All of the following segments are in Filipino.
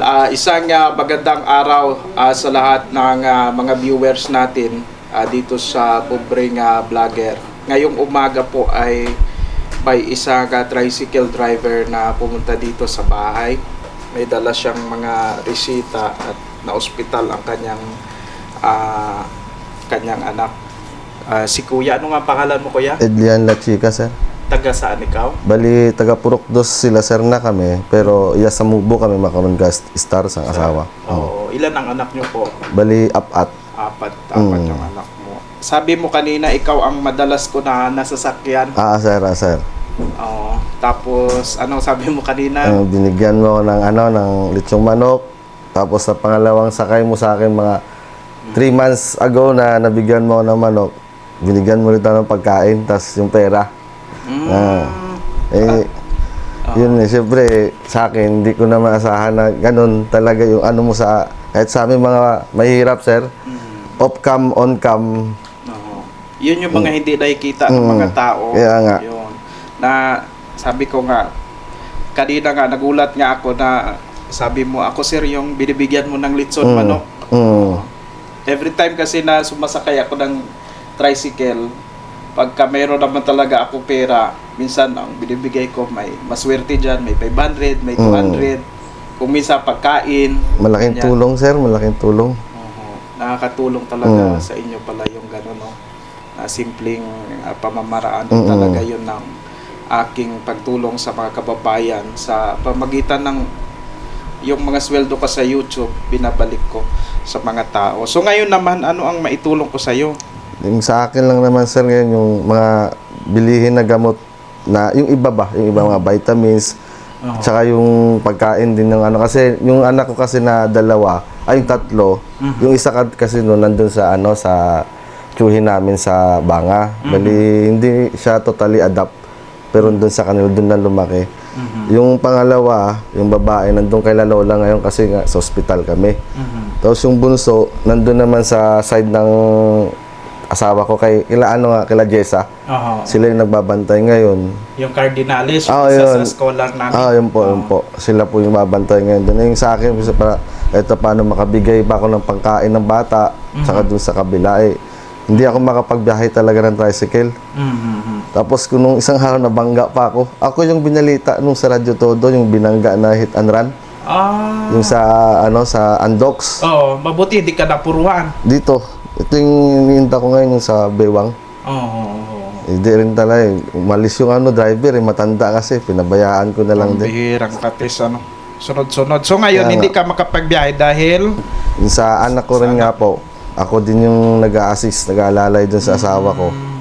Ah, isang ah, magandang araw ah, sa lahat ng ah, mga viewers natin ah, dito sa Pobreng ah, Vlogger. Ngayong umaga po ay may isang ah, tricycle driver na pumunta dito sa bahay. May dala siyang mga resita at na ospital ang kanyang ah, kanyang anak. Ah, si Kuya, ano nga pangalan mo Kuya? Edlian La Chica, sir. Taga saan ikaw? Bali, taga Purok dos sila, sir, na kami. Pero iya sa Mubo kami makaroon ka star sa asawa. Oo. Oh. Ilan ang anak niyo po? Bali, apat. Apat, apat Mm. yung anak mo. Sabi mo kanina, ikaw ang madalas ko na nasasakyan. Ah, sir, ah, sir. Oo. Tapos, ano sabi mo kanina? Ang binigyan mo ako ng ano, ng litsong manok. Tapos sa pangalawang sakay mo sa akin mga 3 months ago na nabigyan mo ako ng manok. Binigyan mo rin ako ng pagkain, tas yung pera. Mm. Ah. Eh, yun eh, siyempre, sa akin, hindi ko na maasahan na ganun talaga yung ano mo sa, kahit sa amin mga mahirap, sir, Mm. off-cam, on-cam, Oo. Yun yung mga hindi nakikita ng Mm. mga tao. Kaya nga. Yun. Na, sabi ko nga, kanina nga, nagulat nga ako na, sabi mo, ako sir, yung binibigyan mo ng litson Mm. manok. Mm. Every time kasi na sumasakay ako ng tricycle, pagka mayroon naman talaga ako pera, minsan ang binibigay ko may maswerte dyan, may 500, may 200. Kung minsan pagkain. Malaking ganyan. tulong, sir. Malaking tulong. Oo. nakakatulong talaga Mm. sa inyo pala yung gano'n, no? Na simpleng ah, pamamaraan Mm-mm. talaga yun ng aking pagtulong sa mga kababayan sa pamagitan ng yung mga sweldo ko sa YouTube, binabalik ko sa mga tao. So ngayon naman, ano ang maitulong ko sa iyo? Yung sa akin lang naman, sir, ngayon, yung mga bilihin na gamot na, yung iba ba, yung iba mga vitamins, tsaka yung pagkain din ng ano, kasi yung anak ko kasi na dalawa, ay yung tatlo, yung isa ka- kasi no, nandun sa ano, sa tsuhin namin sa Banga. Bali, hindi siya totally adapt, pero doon sa kanila, doon na lumaki. Yung pangalawa, yung babae, nandun kay La Lola ngayon kasi nga sa ospital kami. Tapos yung bunso, nandun naman sa side ng asawa ko kay kila ano nga, kila Jessa. Oo. Sila yung nagbabantay ngayon. Yung Cardinales, Ah, yung isa yun. sa scholar namin. Ah, yun po, yun po. Sila po yung babantay ngayon. Doon yung sa akin, kasi para eto paano makabigay pa ako ng pangkain ng bata, saka doon sa kabila eh. Hindi ako makapagbiyahe talaga ng tricycle. Mhm. Tapos kung nung isang araw nabangga pa ako, ako yung binalita nung sa radyo todo, yung binangga na hit and run. Ah. Yung sa, ano, sa Andox. Oo, mabuti hindi ka napuruan. Dito, ito yung nininda ko ngayon yung sa Bewang. Oo. Hindi rin talaga eh. Umalis yung ano, driver eh. Matanda kasi. Pinabayaan ko na lang Ang din. bihirang katis, ano. Sunod-sunod. So ngayon, Kaya hindi ka makapagbiyahe dahil... Yung sa anak ko rin nga po. Ako din yung nag-a-assist, nag-aalalay dun sa asawa ko. Mm,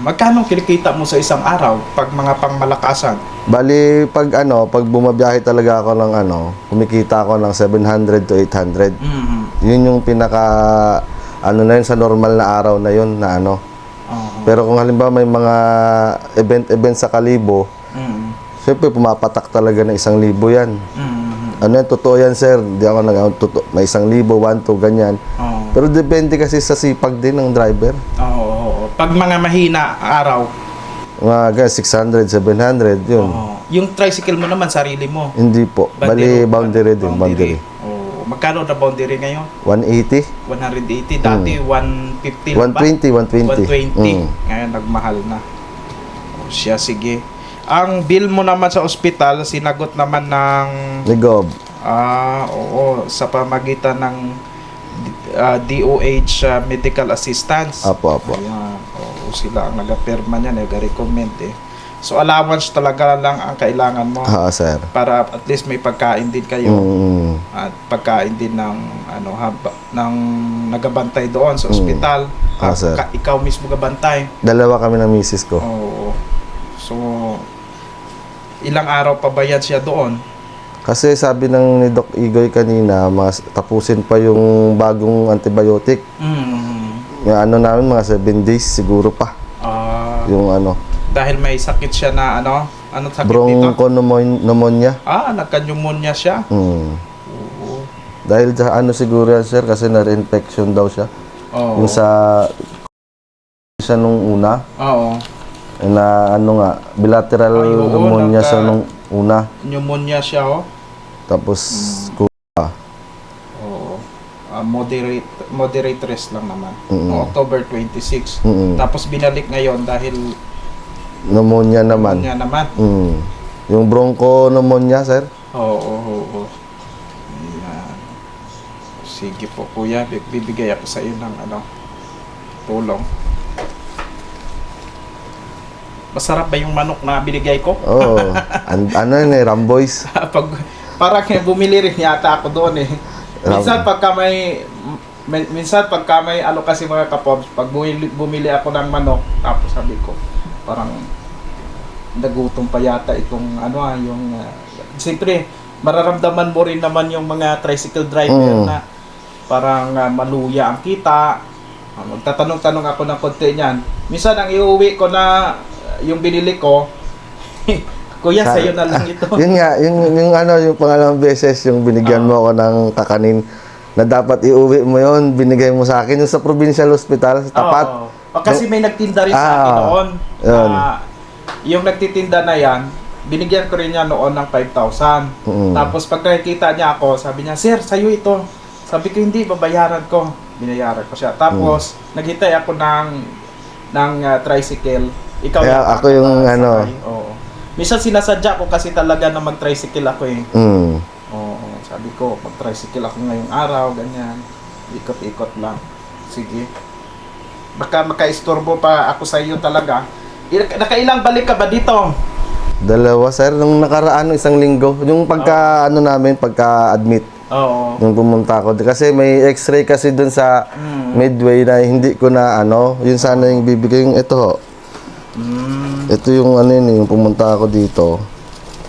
Magkano kinikita mo sa isang araw pag mga pangmalakasan? Bali, pag ano, pag bumabiyahe talaga ako ng ano, kumikita ako ng 700 to 800. Mm. Yun yung pinaka, ano na yun, sa normal na araw na yun na ano. Oo. Pero kung halimbawa may mga event-event sa Kalibo, Mm. syempre pumapatak talaga ng isang libo yan. Mm. Ano yan, totoo yan sir. Hindi ako nag totoo, may isang libo, one, two, ganyan. Oo. Pero depende kasi sa sipag din ng driver. Oo, oo. Pag mga mahina araw, Mga ganyan, 600, 700, yun. oo. yung tricycle mo naman, sarili mo. Hindi po. Bali, boundary din, boundary. Oo. Magkano na boundary ngayon? 180, 180. Dati, 150 lang ba? 120, 120. 120. Mm. Ngayon, nagmahal na. O siya, sige. Ang bill mo naman sa ospital, sinagot naman ng... Ligob. Ah, oo, sa pamagitan ng ah, DOH ah, medical assistance. Apo, apo. Ayan, oo, sila ang nag-perma niyan, nag-recommend eh. So allowance talaga lang ang kailangan mo Ah, sir. para at least may pagkain din kayo Mm. at pagkain din ng ano haba, ng nagabantay doon sa ospital. Ah, Ah, sir. ka- ikaw mismo gabantay. Dalawa kami ng misis ko. Oo. So ilang araw pa ba yan siya doon? Kasi sabi ng ni Doc Igoy kanina, mga tapusin pa yung bagong antibiotic. Mm. Yung ano namin, mga 7 days siguro pa. Ah, Yung ano, dahil may sakit siya na ano, ano sakit dito? bronchopneumonia. Ah, nagka-pneumonia siya. Mm. Oo. Dahil sa ano siguro yan, sir, kasi na-infection daw siya. Oo. Yung sa siya nung una, Oo. na ano nga, bilateral Ay, oo, pneumonia nagka- siya nung una. Pneumonia siya, oh. Tapos, ah, moderate moderate rest lang naman. Mm. Noong October 26. Mm. Tapos binalik ngayon dahil Pneumonia naman. niya naman. Mm. Yung broncho pneumonia, sir. Oo, oo, oo. Ayan. Sige po kuya, Bi- bibigay ako sa iyo ng ano, tulong. Masarap ba yung manok na binigay ko? Oo. An- ano yun eh, Ramboys. pag parang bumili rin yata ako doon eh. Minsan pagka may min- minsan pagka may ano kasi mga kapobs, pag bumili, bumili ako ng manok, tapos sabi ko, parang nagutom pa yata itong ano ah, yung uh, siyempre mararamdaman mo rin naman yung mga tricycle driver Mm. na parang ah, maluya ang kita. Ah, magtatanong-tanong ako ng konti niyan. Minsan ang iuwi ko na ah, yung binili ko, Kuya, Sa- sa'yo na lang ito. yun nga, yung, yung ano, yung pangalawang beses, yung binigyan mo ako ng kakanin na dapat iuwi mo yon binigay mo sa akin yung sa provincial hospital sa tapat. Oo. O, kasi may nagtinda rin sa akin Ah, noon. yun. Ah, yung nagtitinda na yan, binigyan ko rin niya noon ng 5,000. Mm. Tapos pag nakikita niya ako, sabi niya, Sir, sa'yo ito. Sabi ko, hindi, babayaran ko. Binayaran ko siya. Tapos, Mm. naghintay ako ng, ng ah, tricycle. Ikaw Kaya ako yung nakasakay. ano. Oo. Minsan sinasadya ko kasi talaga na mag-tricycle ako eh. Mm. Oo, sabi ko, mag-tricycle ako ngayong araw, ganyan. Ikot-ikot lang. Sige. Baka makaistorbo pa ako sa iyo talaga. Il- Nakailang balik ka ba dito? Dalawa, sir. Nung nakaraan, isang linggo. Yung pagka, ano namin, pagka-admit. Oo. Nung pumunta ako. Kasi may x-ray kasi dun sa Mm. midway na hindi ko na ano. Yun sana yung bibigay yung ito. ho. Mm. Ito yung ano yun, yung pumunta ako dito.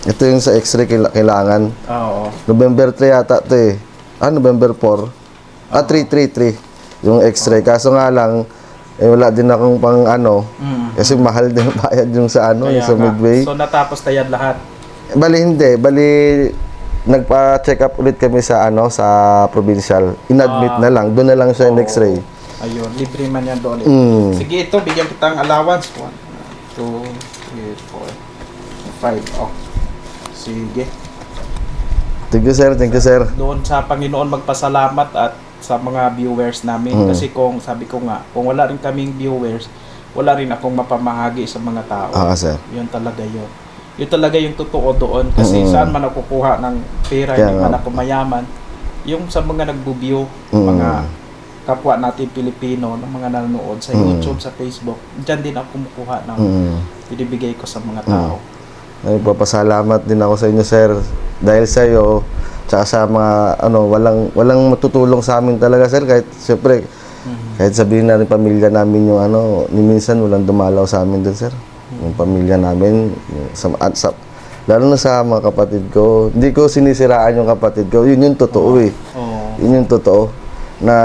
Ito yung sa x-ray kaila- kailangan. Oo. November 3 yata ito eh. Ah, November 4. Ah, 3, 3, 3. Yung x-ray. Kaso nga lang, eh wala din akong pang ano. Mm. Kasi mahal din ang bayad yung sa ano, Kaya yung sa nga. midway. So natapos na yan lahat. Bali hindi, bali nagpa-check up ulit kami sa ano sa provincial. In-admit na lang, doon na lang siya in x-ray. Ayun, libre man yan doon. Mm. Sige, ito, bigyan kitang allowance. 1, 2, 3, 4, 5. Oh. Sige. Thank you sir, thank you sir. doon sa Panginoon magpasalamat at sa mga viewers namin Mm. kasi kung sabi ko nga kung wala rin kaming viewers wala rin akong mapamahagi sa mga tao Ah, sir. yun talaga yun yun talaga yung totoo doon kasi Mm. saan man ako kukuha ng pera Kaya hindi man ako mayaman yung sa mga nagbubiyo Mm. mga kapwa natin Pilipino ng mga nanonood sa Mm. YouTube sa Facebook diyan din ako kumukuha ng Mm. binibigay ko sa mga tao Nagpapasalamat din ako sa inyo sir dahil sa iyo tsaka sa mga ano walang walang matutulong sa amin talaga sir kahit siyempre Mhm. kahit sabihin na rin pamilya namin yung ano ni minsan walang dumalaw sa amin dun sir. Yung pamilya namin yung sa, at sa lalo na sa mga kapatid ko. Hindi ko sinisiraan yung kapatid ko. Yun yung totoo eh. Oo. yun yung totoo. Na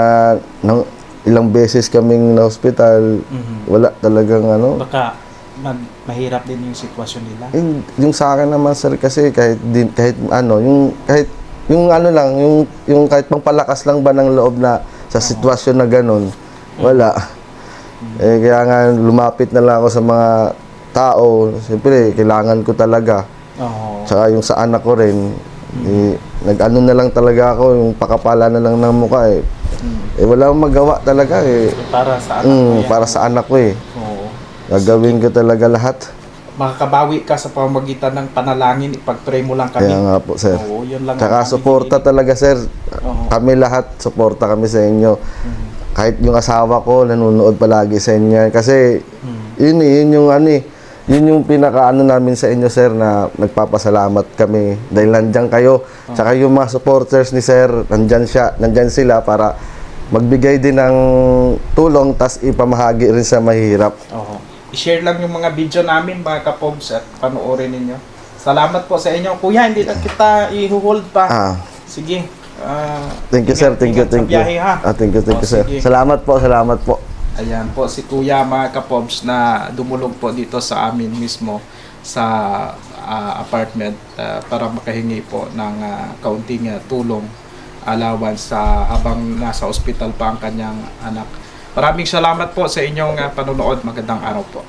nang ilang beses kaming na hospital Mhm. wala talagang ano. Baka mag, mahirap din yung sitwasyon nila. Yung, yung sa akin naman sir kasi kahit din kahit ano yung kahit yung ano lang yung yung kahit pangpalakas lang ba ng loob na sa sitwasyon na ganun wala. Eh kaya nga lumapit na lang ako sa mga tao. Siyempre kailangan ko talaga. Oo. tsaka yung sa anak ko rin eh, nag-ano na lang talaga ako yung pakapala na lang ng mukha eh. Mm. eh wala akong magawa talaga eh. Para sa anak mo mm, yan. para sa anak ko eh. Oo. gagawin ko talaga lahat Makakabawi ka sa pamamagitan ng panalangin, ipag-pray mo lang kami. kaya nga po sir Oo, yun lang. ang Tsaka suporta talaga sir. Oo. Kami lahat, suporta kami sa inyo. Mm. Kahit yung asawa ko, nanonood palagi sa inyo. Kasi, Mm. yun eh, yun yung ano eh, yun yung pinakaano namin sa inyo sir na nagpapasalamat kami dahil nandyan kayo. Tsaka yung mga supporters ni sir, nandyan siya, nandyan sila para magbigay din ng tulong tas ipamahagi rin sa mahirap. Oo. I-share lang yung mga video namin mga kapobs at panoorin ninyo. Salamat po sa inyo. Kuya, hindi na kita i-hold pa. Ah, Sige. Ah, thank you sir, thank you, thank you. biyahe, ha? Ah, thank you, thank you sir. sige. Salamat po, salamat po. Ayan po si Kuya mga kapobs na dumulog po dito sa amin mismo sa ah, apartment ah, para makahingi po ng ah, kaunting ah, tulong allowance sa habang nasa ospital pa ang kanyang anak. Maraming salamat po sa inyong ah, panonood. Magandang araw po.